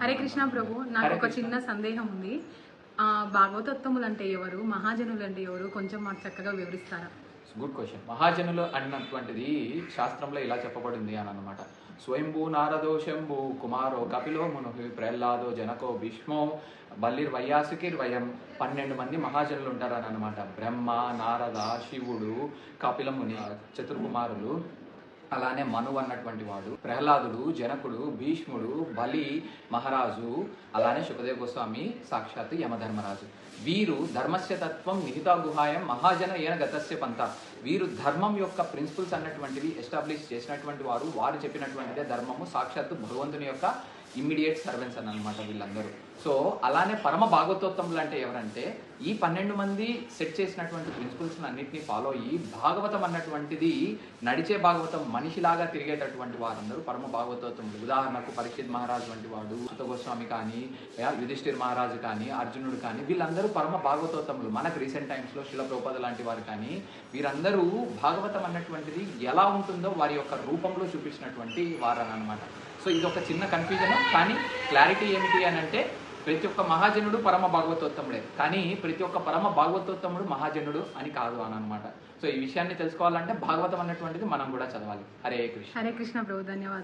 హరే కృష్ణ. ప్రభు నాకు ఒక. చిన్న సందేహం ఉంది. ఆ, భాగవతోత్తములు అంటే ఎవరు? మహాజనులు అంటే ఎవరు? కొంచెం మాకు చక్కగా వివరిస్తారా? గుడ్ క్వశ్చన్ మహాజనులు అన్నటువంటిది శాస్త్రంలో ఇలా చెప్పబడింది అని అనమాట స్వయంభూ నారదో శంభు కుమారో కపిలో మును ప్రహ్లాదో జనకో భీష్మో బల్లిర్ వయ్యాసుకిర్ వయం పన్నెండు మంది మహాజనులు ఉంటారని అనమాట బ్రహ్మ నారద శివుడు కపిలముని చతుర్కుమారులు. అలానే మను అన్నటువంటి వాడు ప్రహ్లాదుడు జనకుడు భీష్ముడు బలి మహారాజు అలానే సుఖదేవ గోస్వామి సాక్షాత్ యమధర్మరాజు. వీరు ధర్మస్య తత్వం నిహితా గుహాయం మహాజన ఏన గతస్య పంత వీరు ధర్మం యొక్క ప్రిన్సిపల్స్ అన్నటువంటివి ఎస్టాబ్లిష్ చేసినటువంటి వారు వారు చెప్పినటువంటిదే ధర్మము సాక్షాత్తు భగవంతుని యొక్క ఇమ్మీడియట్ సర్వెన్స్ అని అనమాట వీళ్ళందరూ. సో అలానే పరమ భాగవతోత్తములు అంటే ఎవరంటే ఈ పన్నెండు మంది సెట్ చేసినటువంటి ప్రిన్సిపల్స్ అన్నింటినీ ఫాలో అయ్యి భాగవతం అన్నటువంటిది నడిచే భాగవతం మనిషిలాగా తిరిగేటటువంటి వారందరూ పరమ భాగవతోత్తములు. ఉదాహరణకు పరీక్షిత్ మహారాజు వంటి వాడు గోస్వామి కానీ యుధిష్ఠిర్ మహారాజు కానీ అర్జునుడు కానీ వీళ్ళందరూ పరమ భాగవతోత్తములు. మనకు రీసెంట్ టైమ్స్లో శిలప్రోపద లాంటి వారు కానీ వీరందరూ భాగవతం అన్నటువంటిది ఎలా ఉంటుందో వారి యొక్క రూపంలో చూపించినటువంటి వారని అనమాట సో ఇది ఒక చిన్న కన్ఫ్యూజన్ కానీ క్లారిటీ ఏమిటి అని అంటే ప్రతి ఒక్క మహాజనుడు పరమ భాగవతోత్తముడే కానీ ప్రతి ఒక్క పరమ భాగవతోత్తముడు మహాజనుడు అని కాదు అని అనమాట సో ఈ విషయాన్ని తెలుసుకోవాలంటే భాగవతం అన్నటువంటిది మనం కూడా చదవాలి. హరే కృష్ణ. హరే కృష్ణ ప్రభు ధన్యవాదాలు.